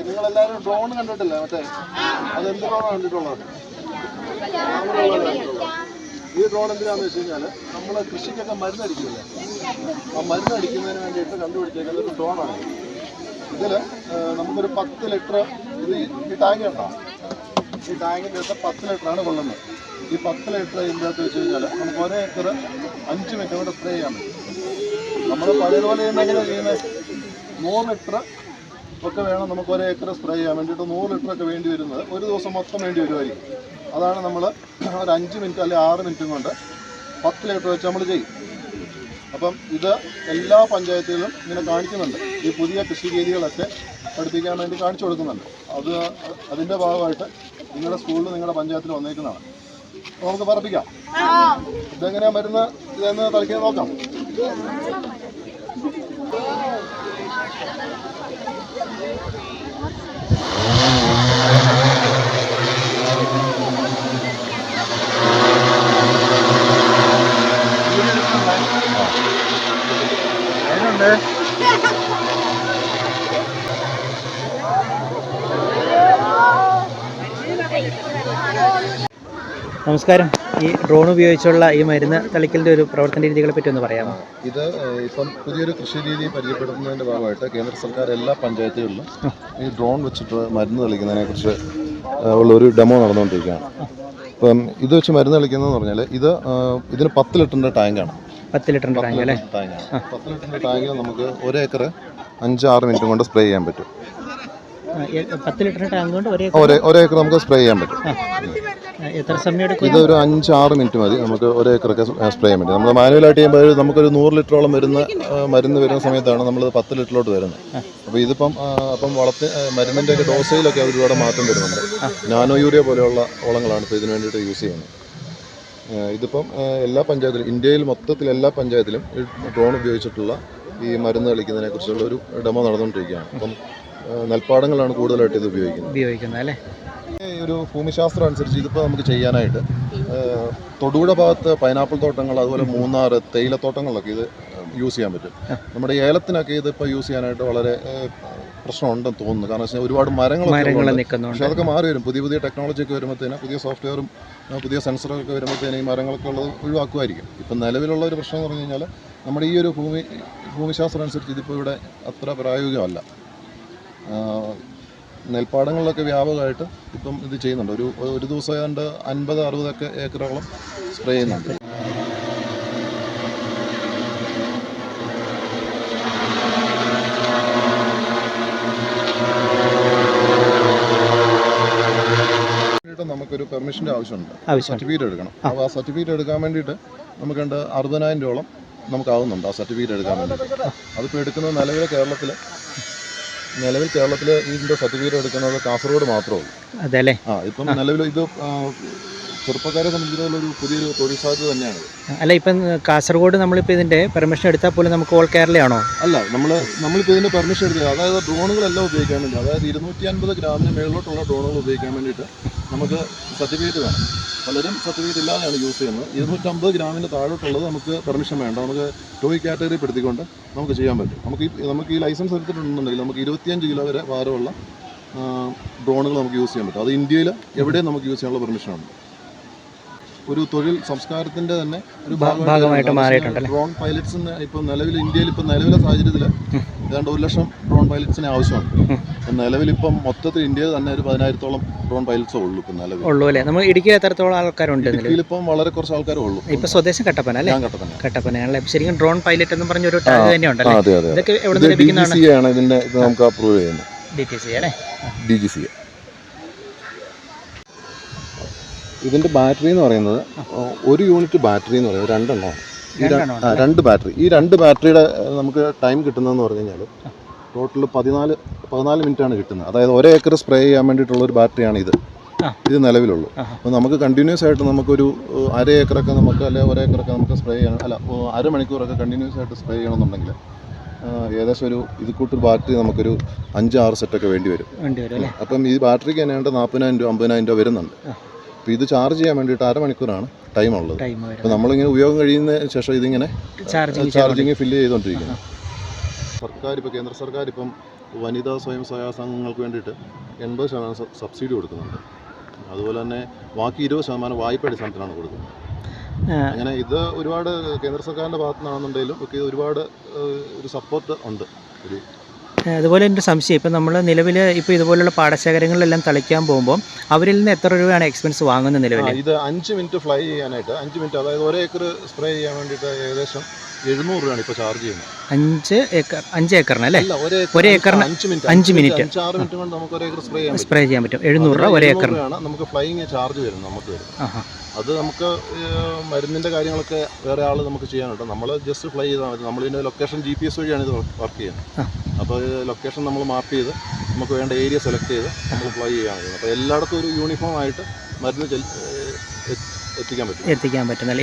നിങ്ങൾ എല്ലാവരും ഡ്രോൺ കണ്ടിട്ടില്ലേ? മറ്റേ അത് എന്ത് കണ്ടിട്ടുള്ളത്? ഈ ഡ്രോൺ എന്തിനാന്ന് വെച്ച് കഴിഞ്ഞാൽ നമ്മൾ കൃഷിക്കൊക്കെ മരുന്നടിക്കില്ലേ ആ മരുന്നടിക്കുന്നതിന് വേണ്ടിയിട്ട് കണ്ടുപിടിച്ചേക്കുന്ന ഒരു ഡ്രോണാണ് ഇതിൽ നമുക്കൊരു പത്ത് ലിറ്റർ ഇത് ഈ- ടാങ്ക് ഉണ്ടോ? ഈ ടാങ്കിന്റെ അകത്ത് പത്ത് ലിറ്ററാണ് കൊള്ളുന്നത്. ഈ പത്ത് ലിറ്റർ ഇതിന്റെ അകത്ത് വെച്ച് കഴിഞ്ഞാൽ നമുക്ക് ഒരേ ഏക്കർ അഞ്ച് മിനിറ്റ് കൊണ്ട് സ്പ്രേ ചെയ്യാൻ പറ്റും. നമ്മൾ പഴയതുപോലെ ചെയ്യുന്ന ചെയ്യുന്നത്? നൂറ് ലിറ്റർ ഒക്കെ വേണം നമുക്ക് ഒരു ഏക്കർ സ്പ്രേ ചെയ്യാൻ വേണ്ടിയിട്ട് നൂറ് ലിറ്റർ ഒക്കെ വേണ്ടി വരുന്നത്. ഒരു ദിവസം മൊത്തം വേണ്ടി വരുമായിരിക്കും അതാണ് നമ്മൾ ഒരു അഞ്ച് മിനിറ്റ് അല്ലെങ്കിൽ ആറ് മിനിറ്റും കൊണ്ട് പത്ത് ലിറ്റർ വെച്ച് നമ്മൾ ചെയ്യും. അപ്പം ഇത് എല്ലാ പഞ്ചായത്തുകളിലും ഇങ്ങനെ കാണിക്കുന്നുണ്ട്. ഈ പുതിയ കൃഷി രീതികളൊക്കെ പഠിപ്പിക്കാൻ വേണ്ടി കാണിച്ചു കൊടുക്കുന്നുണ്ട്. അത് അതിന്റെ ഭാഗമായിട്ട് നിങ്ങളുടെ സ്കൂളിൽ നിങ്ങളുടെ പഞ്ചായത്തിൽ വന്നേക്കുന്നതാണ്. നമുക്ക് പറപ്പിക്കാം. ഇതെങ്ങനെയാ മരുന്ന് ഇതെന്ന് തളിക്കാൻ നോക്കാം. നമസ്കാരം ഈ ഡ്രോൺ ഉപയോഗിച്ചുള്ള ഈ മരുന്ന് തളിക്കലിന്റെ ഒരു പ്രവർത്തന രീതികളെ പറ്റി ഒന്ന് പറയാമോ? ഇത് ഇപ്പം പുതിയൊരു കൃഷി രീതി പരിചയപ്പെടുത്തുന്നതിന്റെ ഭാഗമായിട്ട് കേന്ദ്ര സർക്കാർ എല്ലാ പഞ്ചായത്തുകളിലും ഈ ഡ്രോൺ വെച്ചിട്ട് മരുന്ന് തളിക്കുന്നതിനെ കുറിച്ച് ഉള്ള ഒരു ഡെമോ നടന്നുകൊണ്ടിരിക്കുകയാണ്. അപ്പം ഇത് വെച്ച് മരുന്ന് തളിക്കുന്നതെന്ന് പറഞ്ഞാൽ ഇത് ഇതിന് പത്ത് ലിറ്ററിന്റെ ടാങ്കാണ്. പത്ത് ലിറ്ററിന്റെ ടാങ്ക് അല്ലേ? പത്ത് ലിറ്ററിന്റെ ടാങ്കിൽ നമുക്ക് അഞ്ച് ആറ് മിനിറ്റ് കൊണ്ട് സ്പ്രേ ചെയ്യാൻ പറ്റും. പത്ത് ലിറ്ററിന്റെ ടാങ്ക് കൊണ്ട് ഒരേ ഒരേ ഒരേക്കർ നമുക്ക് സ്പ്രേ ചെയ്യാൻ പറ്റും. എത്ര സമയം എടുക്കും ഇത് ഒരു അഞ്ചാറ് മിനിറ്റ് മതി. നമുക്ക് ഒരു ഏക്കറൊക്കെ സ്പ്രേ ചെയ്യാൻ പറ്റും നമ്മൾ മാനുവലായിട്ട് ചെയ്യുമ്പോൾ നമുക്കൊരു നൂറ് ലിറ്ററോളം വരുന്ന മരുന്ന് വരുന്ന സമയത്താണ് നമ്മൾ പത്ത് ലിറ്ററിലോട്ട് വരുന്നത്. അപ്പോൾ ഇതിപ്പം അപ്പം വളർത്തി മരുന്നിന്റെ ഒക്കെ ഡോസയിലൊക്കെ ഒരുപാട് മാറ്റം വരുന്നുണ്ട്. നാനോ യൂറിയ പോലെയുള്ള വളങ്ങളാണ് ഇപ്പോൾ ഇതിന് വേണ്ടിയിട്ട് യൂസ് ചെയ്യുന്നത്. ഇതിപ്പം എല്ലാ പഞ്ചായത്തിലും ഇന്ത്യയിൽ മൊത്തത്തിൽ എല്ലാ പഞ്ചായത്തിലും ഡ്രോൺ ഉപയോഗിച്ചിട്ടുള്ള ഈ മരുന്ന് കളിക്കുന്നതിനെ കുറിച്ചുള്ള ഒരു ഡെമോ നടന്നുകൊണ്ടിരിക്കുകയാണ്. അപ്പം നെൽപ്പാടങ്ങളാണ് കൂടുതലായിട്ട് ഇത് ഉപയോഗിക്കുന്നത്. ഉപയോഗിക്കുന്നത് അല്ലേ? ഒരു ഭൂമിശാസ്ത്രം അനുസരിച്ച് ഇതിപ്പോൾ നമുക്ക് ചെയ്യാനായിട്ട് തൊടുപുഴ ഭാഗത്ത് പൈനാപ്പിൾ തോട്ടങ്ങൾ അതുപോലെ മൂന്നാർ തേയിലത്തോട്ടങ്ങളിലൊക്കെ ഇത് യൂസ് ചെയ്യാൻ പറ്റും. നമ്മുടെ ഏലത്തിനൊക്കെ ഇതിപ്പോൾ യൂസ് ചെയ്യാനായിട്ട് വളരെ പ്രശ്നമുണ്ടെന്ന് തോന്നുന്നു. കാരണം വെച്ചാൽ ഒരുപാട് മരങ്ങളൊക്കെ പക്ഷേ അതൊക്കെ മാറി വരും. പുതിയ പുതിയ ടെക്നോളജി ഒക്കെ വരുമ്പോഴത്തേനും പുതിയ സോഫ്റ്റ്വെയറും പുതിയ സെൻസറൊക്കെ വരുമ്പോഴത്തേനും ഈ മരങ്ങളൊക്കെ ഉള്ളത് ഒഴിവാക്കുമായിരിക്കും. ഇപ്പം നിലവിലുള്ള ഒരു പ്രശ്നം എന്ന് പറഞ്ഞു കഴിഞ്ഞാൽ നമ്മുടെ ഈ ഒരു ഭൂമി ഭൂമിശാസ്ത്രം അനുസരിച്ച് ഇതിപ്പോൾ ഇവിടെ അത്ര പ്രായോഗികമല്ല. നെൽപ്പാടങ്ങളിലൊക്കെ വ്യാപകമായിട്ട് ഇപ്പം ഇത് ചെയ്യുന്നുണ്ട്. ഒരു ഒരു ദിവസം ഏതാണ്ട് അൻപത് അറുപതൊക്കെ ഏക്കറോളം സ്പ്രേ ചെയ്യുന്നുണ്ട്. നമുക്കൊരു പെർമിഷന്റെ ആവശ്യമുണ്ട്. ആവശ്യമുണ്ട്. സർട്ടിഫിക്കറ്റ് എടുക്കണം. അപ്പോൾ ആ സർട്ടിഫിക്കറ്റ് എടുക്കാൻ വേണ്ടിയിട്ട് നമുക്ക് രണ്ട് അറുപതിനായിരം രൂപയോളം നമുക്കാവുന്നുണ്ട് ആ സർട്ടിഫിക്കറ്റ് എടുക്കാൻ വേണ്ടിയിട്ട്. അതിപ്പോൾ എടുക്കുന്നത് നിലവിലെ കേരളത്തിൽ നിലവിൽ കേരളത്തിൽ ഇതിന്റെ സർട്ടിഫിക്കറ്റ് എടുക്കുന്നത് കാസർഗോഡ് മാത്രമേ ഉള്ളൂ. അതെ അല്ലേ? ആ ഇപ്പം നിലവിൽ ഇത് ചെറുപ്പക്കാരെ സംബന്ധിച്ചിടത്തോളം ഒരു പുതിയൊരു തൊഴിൽ സാധ്യത തന്നെയാണ്. അല്ല ഇപ്പം കാസർഗോഡ് നമ്മളിപ്പോൾ ഇതിന്റെ പെർമിഷൻ എടുത്താൽ പോലും നമുക്ക് ഓൾ കേരളയാണോ? അല്ല നമ്മൾ നമ്മളിപ്പോൾ ഇതിന്റെ പെർമിഷൻ എടുക്കുക അതായത് ഡ്രോണുകളെല്ലാം ഉപയോഗിക്കാൻ വേണ്ടി അതായത് ഇരുന്നൂറ്റി അൻപത് ഗ്രാമിന് മേളിലോട്ടുള്ള ഡ്രോണുകൾ ഉപയോഗിക്കാൻ വേണ്ടിയിട്ട് നമുക്ക് സർട്ടിഫിക്കറ്റ് വേണം. പലരും സർട്ടിഫിക്കറ്റ് ഇല്ലാതെയാണ് യൂസ് ചെയ്യുന്നത്. ഇരുന്നൂറ്റമ്പത് ഗ്രാമിന് താഴോട്ടുള്ളത് നമുക്ക് പെർമിഷൻ വേണ്ട. നമുക്ക് ടോയ് കാറ്റഗറി പെടുത്തിക്കൊണ്ട് നമുക്ക് ചെയ്യാൻ പറ്റും. നമുക്ക് ഈ നമുക്ക് ഈ ലൈസൻസ് എടുത്തിട്ടുണ്ടെന്നുണ്ടെങ്കിൽ നമുക്ക് ഇരുപത്തിയഞ്ച് കിലോ വരെ ഭാരമുള്ള ഡ്രോണുകൾ നമുക്ക് യൂസ് ചെയ്യാൻ പറ്റും. അത് ഇന്ത്യയിൽ എവിടെയും നമുക്ക് യൂസ് ചെയ്യാനുള്ള പെർമിഷനുണ്ട് ഒരു തൊഴിൽ സംസ്കാരത്തിന്റെ തന്നെ ഒരു ഭാഗമായിട്ട് മാറിയിട്ടുണ്ട് ഡ്രോൺ പൈലറ്റ്സ് ഇപ്പൊ നിലവിൽ ഇന്ത്യയിൽ ഇപ്പൊ നിലവിലെ സാഹചര്യത്തിൽ ഏതാണ്ട് ഒരു ലക്ഷം ഡ്രോൺ പൈലറ്റ്സിന് ആവശ്യമുണ്ട് ഇപ്പം നിലവിലിപ്പം മൊത്തത്തിൽ ഇന്ത്യയിൽ തന്നെ ഒരു പതിനായിരത്തോളം ഡ്രോൺ പൈലറ്റ്സ് ഉള്ളൂ ഇപ്പം നിലവിൽ. ഉള്ളൂ അല്ലേ? നമ്മൾ ഇടുക്കിയിൽ എത്രത്തോളം ആൾക്കാരുണ്ട് ഇപ്പം വളരെ കുറച്ച് ആൾക്കാരേ ഉള്ളൂ. ഇപ്പൊ സ്വദേശം കട്ടപ്പന അല്ലേ? കട്ടപ്പന. കട്ടപ്പനയാണല്ലേ. ശരിക്കും ഡ്രോൺ പൈലറ്റ് എന്ന് പറഞ്ഞ ഒരു ടാഗ് തന്നെ ഉണ്ടല്ലേ ഇതൊക്കെ എവിടെ നിന്ന് ലഭിക്കുന്നതാണ്? ഇതിന്റെ നമുക്ക് അപ്രൂവ് ചെയ്യുന്നത്. ഡി ടി സി അല്ലേ? ഡി ജി സി ഇതിന്റെ ബാറ്ററി എന്ന് പറയുന്നത് ഒരു യൂണിറ്റ് ബാറ്ററി എന്ന് പറയുന്നത് രണ്ടെണ്ണമാണ്. ഈ രണ്ട് ബാറ്ററി. ഈ രണ്ട് ബാറ്ററിയുടെ നമുക്ക് ടൈം കിട്ടുന്നതെന്ന് പറഞ്ഞു കഴിഞ്ഞാൽ ടോട്ടൽ പതിനാല് പതിനാല് മിനിറ്റാണ് കിട്ടുന്നത്. അതായത് ഒരേ ഏക്കർ സ്പ്രേ ചെയ്യാൻ വേണ്ടിയിട്ടുള്ള ഒരു ബാറ്ററിയാണ് ഇത്. ഇത് നിലവിലുള്ളൂ. അപ്പോൾ നമുക്ക് കണ്ടിന്യൂസ് ആയിട്ട് നമുക്കൊരു അര ഏക്കറൊക്കെ നമുക്ക് അല്ലെങ്കിൽ ഒരേക്കറൊക്കെ നമുക്ക് സ്പ്രേ ചെയ്യണം. അല്ല അരമണിക്കൂറൊക്കെ കണ്ടിന്യൂസ് ആയിട്ട് സ്പ്രേ ചെയ്യണമെന്നുണ്ടെങ്കിൽ ഏകദേശം ഒരു ഇത് കൂട്ടൊരു ബാറ്ററി നമുക്കൊരു അഞ്ച് ആറ് സെറ്റൊക്കെ വേണ്ടി വരും. അപ്പം ഈ ബാറ്ററിക്ക് തന്നെ വേണ്ട നാൽപ്പതിനായിരം രൂപ അമ്പതിനായിരം രൂപ വരുന്നുണ്ട്. അപ്പോൾ ഇത് ചാർജ് ചെയ്യാൻ വേണ്ടിയിട്ട് അരമണിക്കൂറാണ് ടൈം ഉള്ളത്. അപ്പോൾ നമ്മൾ നമ്മളിങ്ങനെ ഉപയോഗം കഴിയുന്ന ശേഷം ഇതിങ്ങനെ ചാർജിങ് ചാർജിങ് ഫില്ല് ചെയ്തുകൊണ്ടിരിക്കുന്നു. സർക്കാർ ഇപ്പോൾ കേന്ദ്ര സർക്കാർ ഇപ്പം വനിതാ സ്വയം സഹായ സംഘങ്ങൾക്ക് വേണ്ടിയിട്ട് എൺപത് ശതമാനം സബ്സിഡി കൊടുക്കുന്നുണ്ട്. അതുപോലെ തന്നെ ബാക്കി ഇരുപത് ശതമാനം വായ്പ അടിസ്ഥാനത്തിലാണ് കൊടുക്കുന്നത്. അങ്ങനെ ഇത് ഒരുപാട് കേന്ദ്ര സർക്കാരിന്റെ ഭാഗത്തു നിന്നാണെന്നുണ്ടെങ്കിലും ഒക്കെ ഒരുപാട് ഒരു സപ്പോർട്ട് ഉണ്ട്. ഒരു അതുപോലെ എന്റെ സംശയം ഇപ്പം നമ്മൾ നിലവിൽ ഇപ്പോൾ ഇതുപോലുള്ള പാടശേഖരങ്ങളിലെല്ലാം തളിക്കാൻ പോകുമ്പോൾ അവരിൽ നിന്ന് എത്ര രൂപയാണ് എക്സ്പെൻസ് വാങ്ങുന്നത് നിലവിൽ ഇത് അഞ്ച് മിനിറ്റ് ഫ്ലൈ ചെയ്യാനായിട്ട് അഞ്ച് മിനിറ്റ് അതായത് ഒരു ഏക്കർ സ്പ്രേ ചെയ്യാൻ വേണ്ടിയിട്ട് ഏകദേശം എഴുന്നൂറ് രൂപയാണ് ഇപ്പോൾ ചാർജ് ചെയ്യുന്നത്. അഞ്ച് ഏക്കർ അഞ്ച് ഏക്കറിന് അല്ലേ? ഒരു ഏക്കറിന് അഞ്ച് മിനിറ്റ് അഞ്ച് മിനിറ്റ്. ആറ് മിനിറ്റ് കൊണ്ട് നമുക്ക് ഒരു ഏക്കർ സ്പ്രേ ചെയ്യാൻ സ്പ്രേ ചെയ്യാൻ പറ്റും. എഴുന്നൂറ് രൂപ ഒരു ഏക്കറിനാണ് നമുക്ക് ഫ്ലൈയിങ് ചാർജ് വരും നമുക്ക് വരും അത് നമുക്ക് മരുന്നിന്റെ കാര്യങ്ങളൊക്കെ വേറെ ആൾ നമുക്ക് ചെയ്യാനുണ്ട്. നമ്മൾ ജസ്റ്റ് ഫ്ലൈ ചെയ്താൽ മതി. നമ്മൾ ഇതിന്റെ ലൊക്കേഷൻ ജി പി എസ് വഴിയാണ് ഇത് വർക്ക് ചെയ്യുന്നത്. അപ്പോൾ ലൊക്കേഷൻ നമ്മൾ മാപ്പ് ചെയ്ത് നമുക്ക് വേണ്ട ഏരിയ സെലക്ട് ചെയ്ത് നമ്മൾ ഫ്ലൈ ചെയ്യാൻ പറ്റും. അപ്പോൾ എല്ലായിടത്തും ഒരു യൂണിഫോം ആയിട്ട് മരുന്ന് എത്തിക്കാൻ പറ്റും. എത്തിക്കാൻ പറ്റുന്നല്ലേ